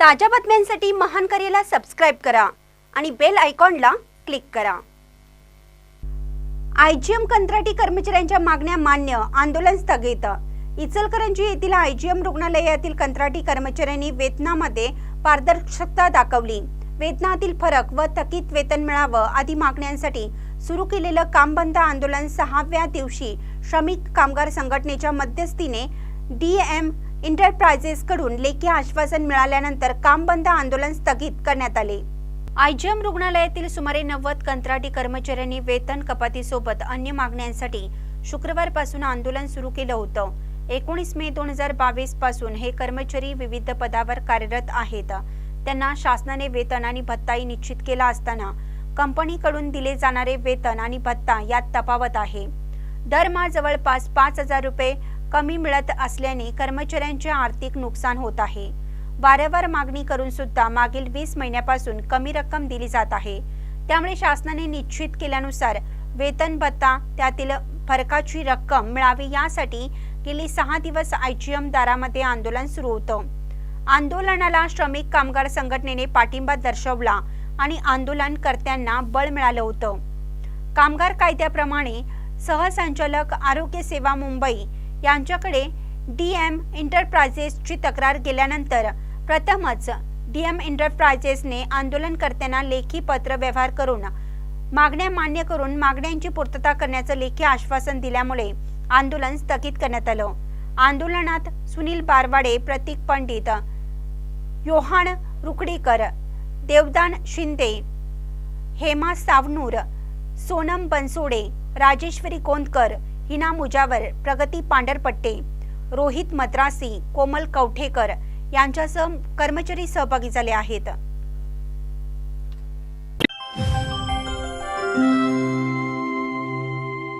ताज्या बातम्यांसाठी महान करेला सबस्क्राईब करा आणि बेल आयकॉनला क्लिक करा. आयजीएम कंत्राटी कर्मचाऱ्यांच्या मागण्या मान्य आंदोलन स्थगित. इचलकरंजी येथील आयजीएम रुग्णालयातील कंत्राटी कर्मचाऱ्यांनी वेतनामध्ये पारदर्शकता दाखवली. वेतनातील फरक व थकीत वेतन मिळावं आदी मागण्यांसाठी सुरू केलेलं काम बंद आंदोलन सहाव्या दिवशी श्रमिक कामगार संघटनेच्या मध्यस्थीने डी एम इंटरप्राइजेसकडून लेखी आश्वासन मिळाल्यानंतर काम बंद आंदोलन स्थगित करण्यात आले. आयजीएम रुग्णालयातील सुमारे नव्वद कंत्राटी कर्मचाऱ्यांनी वेतन कपातीसोबत अन्य मागण्यांसाठी शुक्रवारपासून आंदोलन सुरू केलं होतं. एकोणीस मे दोन हजार बावीसपासून हे कर्मचारी विविध पदावर कार्यरत आहेत. त्यांना शासनाने वेतन आणि भत्ताही निश्चित केला असताना कंपनीकडून दिले जाणारे वेतन आणि भत्ता यात तफावत आहे. दरमहा जवळपास पाच हजार रुपये कमी मिळत असल्याने कर्मचाऱ्यांचे आर्थिक नुकसान होत आहे. वारंवार मागणी करून सुद्धा मागील वीस महिन्यापासून कमी रक्कम दिली जात आहे. त्यामुळे शासनाने निश्चित केल्यानुसार वेतन भत्ता त्यातील फरकाची रक्कम मिळावी यासाठी गेली सहा दिवस आयजीएम दारामध्ये आंदोलन सुरू होतं. आंदोलनाला श्रमिक कामगार संघटनेने पाठिंबा दर्शवला आणि आंदोलनकर्त्यांना बळ मिळालं होतं. कामगार कायद्याप्रमाणे सहसंचालक आरोग्य सेवा मुंबई यांच्याकडे डी एम इंटरप्रायझेसची तक्रार गेल्यानंतर प्रथमच डी एम इंटरप्रायझेसने आंदोलनकर्त्यांना लेखी पत्र व्यवहार करून मागण्या मान्य करून मागण्यांची पूर्तता करण्याचं लेखी आश्वासन दिल्यामुळे आंदोलन स्थगित करण्यात आलं. आंदोलनात सुनील बारवाडे प्रतीक पंडित योहान रुकडीकर देवदान शिंदे हेमा सावनूर सोनम बनसोडे राजेश्वरी कोंदकर हिना मुजावर प्रगती पांढरपट्टे रोहित मद्रासी कोमल कवठेकर यांच्यासह कर्मचारी सहभागी झाले आहेत.